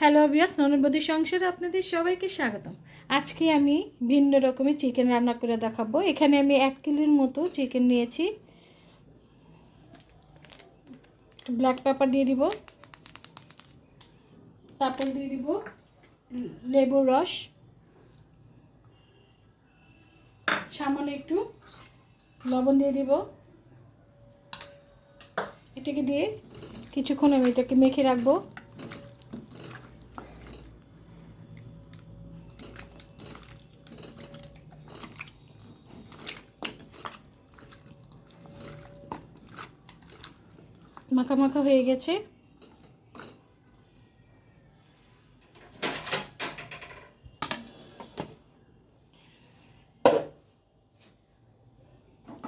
Hello বিয়াস ননবদী সংসারে, আপনাদের সবাইকে স্বাগতম। আজকে আমি ভিন্ন রকমের চিকেন রান্না করে দেখাবো। এখানে আমি এক কিলোর মতো চিকেন নিয়েছি। ব্ল্যাক পেপার দিয়ে দিব। তারপর দিয়ে দিব লেবুর রস। সামান্য একটু লবণ দিয়ে দিব। এটাকে দিয়ে কিছুক্ষণ আমি এটাকে মেখে রাখব। মাখা মাখা হয়ে গেছে।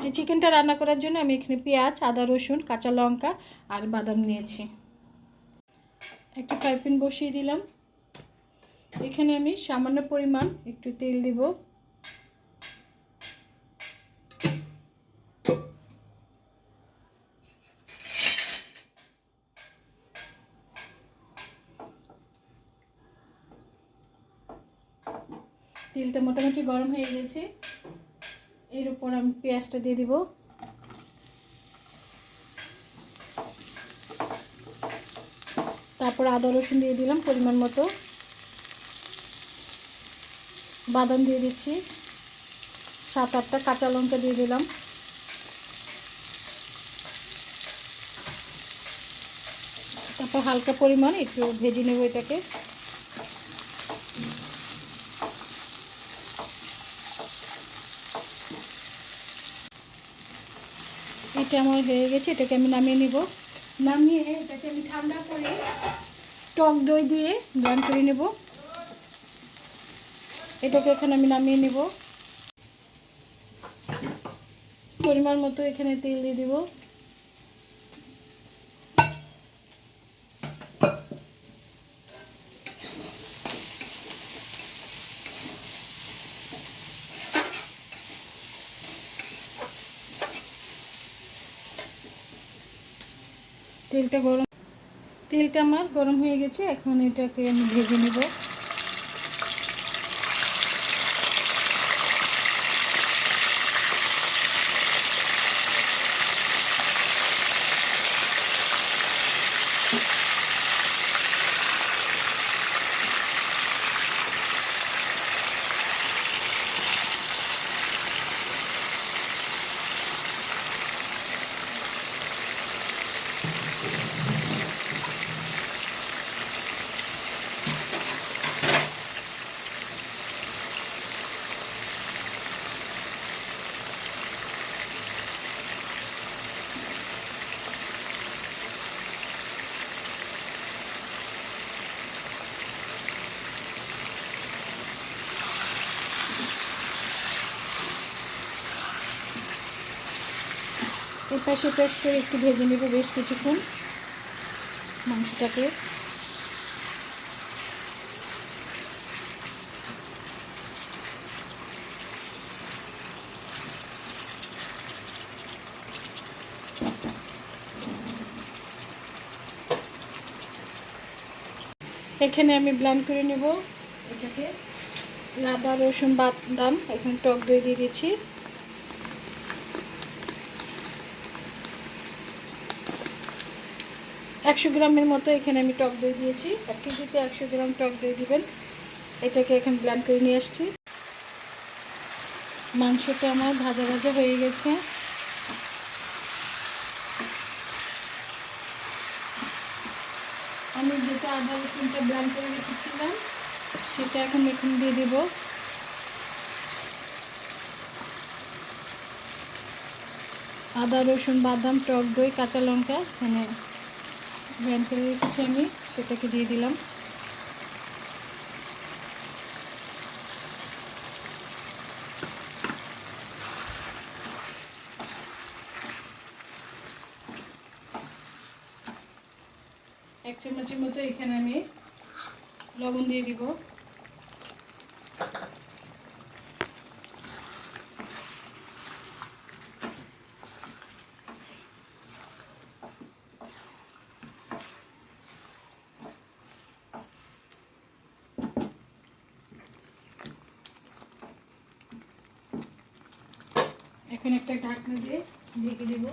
এই চিকেনটা রান্না করার জন্য আমি এখানে পেঁয়াজ, আদা, রসুন, কাঁচা লঙ্কা আর বাদাম নিয়েছি। একটা ফ্রাই প্যান বসিয়ে দিলাম। এখানে আমি সামান্য পরিমাণ একটু তেল দিব। তেলটা মোটামুটি গরম হয়ে গেছে। এর উপর আমি পেঁয়াজটা দিয়ে দিব। তারপর আদা, রসুন দিয়ে দিলাম পরিমাণ মতো। বাদাম দিয়ে দিচ্ছি। সাত, আটটা কাঁচা লঙ্কা দিয়ে দিলাম। তারপর হালকা পরিমাণ একটু ভেজে নেব এটাকে। এটা আমার হয়ে গেছে, এটাকে আমি নামিয়ে নিব। নামিয়ে এটাকে আমি ঠান্ডা করে টক দই দিয়ে ব্রান করে নেব। এটাকে এখানে আমি নামিয়ে নেব। পরিমাণ মতো এখানে তেল দিয়ে দিব। তেলটা গরম তেলটা আমার গরম হয়ে গেছে এখন এটাকে আমি ভেজে নেব। এর পাশে পেশ করে একটু ভেজে নেব বেশ কিছুক্ষণ মাংসটাকে। এখানে আমি ব্লান্ড করে নেব। এটাকে আদা রসুন বাদাম, এখানে টক দই দিয়ে দিচ্ছি। একশো গ্রামের মতো এখানে আমি টক দই দিয়েছি। এক কেজিতে একশো গ্রাম টক দই দিবেন। এটাকে এখানে ব্ল্যান্ড করে নিয়ে আসছি। মাংসটা আমার ভাজা ভাজা হয়ে গেছে। আমি যেটা আদা রসুনটা ব্লান্ড করে রেখেছিলাম, সেটা এখন এখানে দিয়ে দেব। আদা, রসুন, বাদাম, টক দই, কাঁচা লঙ্কা এখানে ব্যান করে আমি সেটাকে দিয়ে দিলাম। এক চামচের মতো এখানে আমি লবণ দিয়ে দিব। এখন একটা ঢাকনা দিয়ে ঢেকে দেব।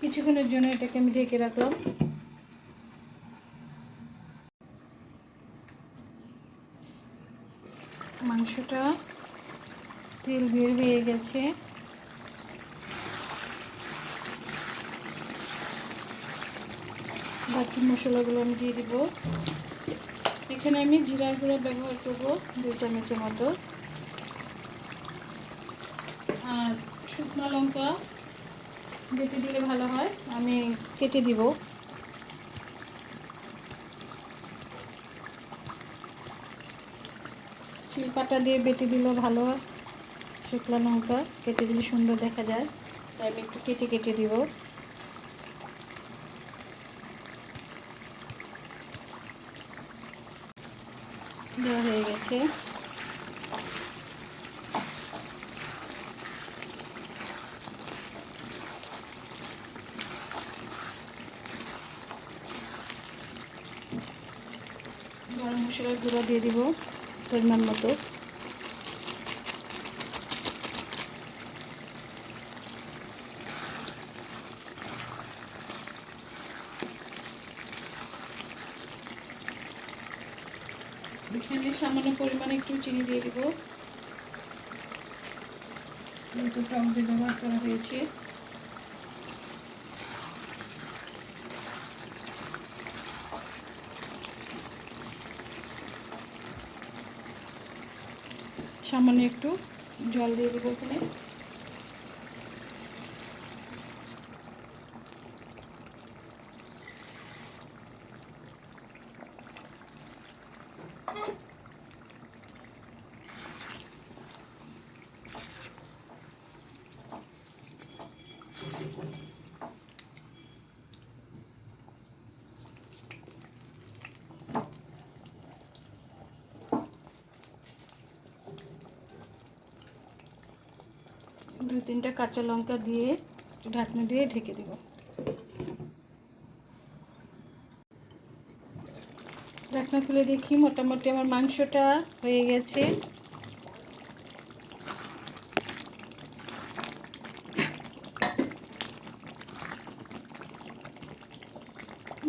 কিছুক্ষণের জন্য এটাকে আমি ঢেকে রাখলাম। মাংসটা তেল বের হয়ে গেছে। বাকি মশলাগুলো আমি দিয়ে দিব। এখানে আমি জিরার গুঁড়া ব্যবহার করব দুই চামচের মতো। আর শুকনো লঙ্কা বেটে দিলে ভালো হয়, আমি কেটে দিব। শিলপাটা দিয়ে বেটে দিলে ভালো হয়, শুকনো লঙ্কা, কেটে দিলে সুন্দর দেখা যায়, তাই আমি একটু কেটে কেটে দিব দেওয়া হয়ে গেছে গরম মশলার গুঁড়ো দিয়ে দিব পরিমাণ মতো। এখানে সামান্য পরিমাণে একটু চিনি দিয়ে দিব। যেহেতু টক ব্যবহার করা হয়েছে। সামান্য একটু জল দিয়ে দেবো এখানে। দুই তিনটা কাঁচা লঙ্কা দিয়ে ঢাকনা দিয়ে ঢেকে দেব। ঢাকনা খুলে দেখি, মোটামুটি আমার মাংসটা হয়ে গেছে।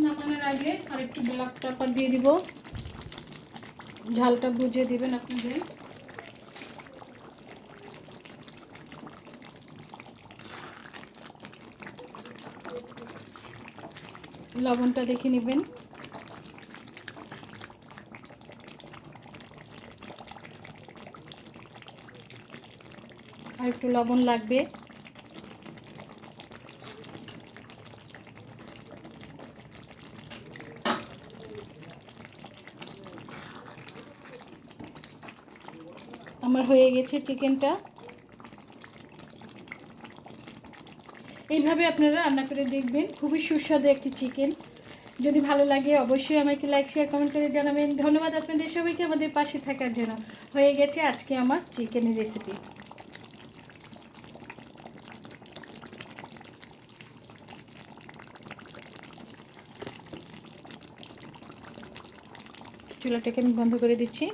নামানোর আগে আর একটু ব্ল্যাক পেপার দিয়ে দিব। ঝালটা বুঝিয়ে দিবেন আপনাদের। লবণটা দেখে নেবেন। আর একটু লবণ লাগবে। আমার হয়ে গেছে চিকেনটা। এইভাবে আপনারা রান্না করে দেখবেন। খুবই সুস্বাদু একটি চিকেন। যদি ভালো লাগে অবশ্যই আমাকে লাইক শেয়ার কমেন্ট করে জানাবেন। ধন্যবাদ আপনাদের সবাইকে আমাদের পাশে থাকার জন্য। হয়ে গেছে আজকে আমার চিকেনের রেসিপি চুলাটাকে আমি বন্ধ করে দিচ্ছি।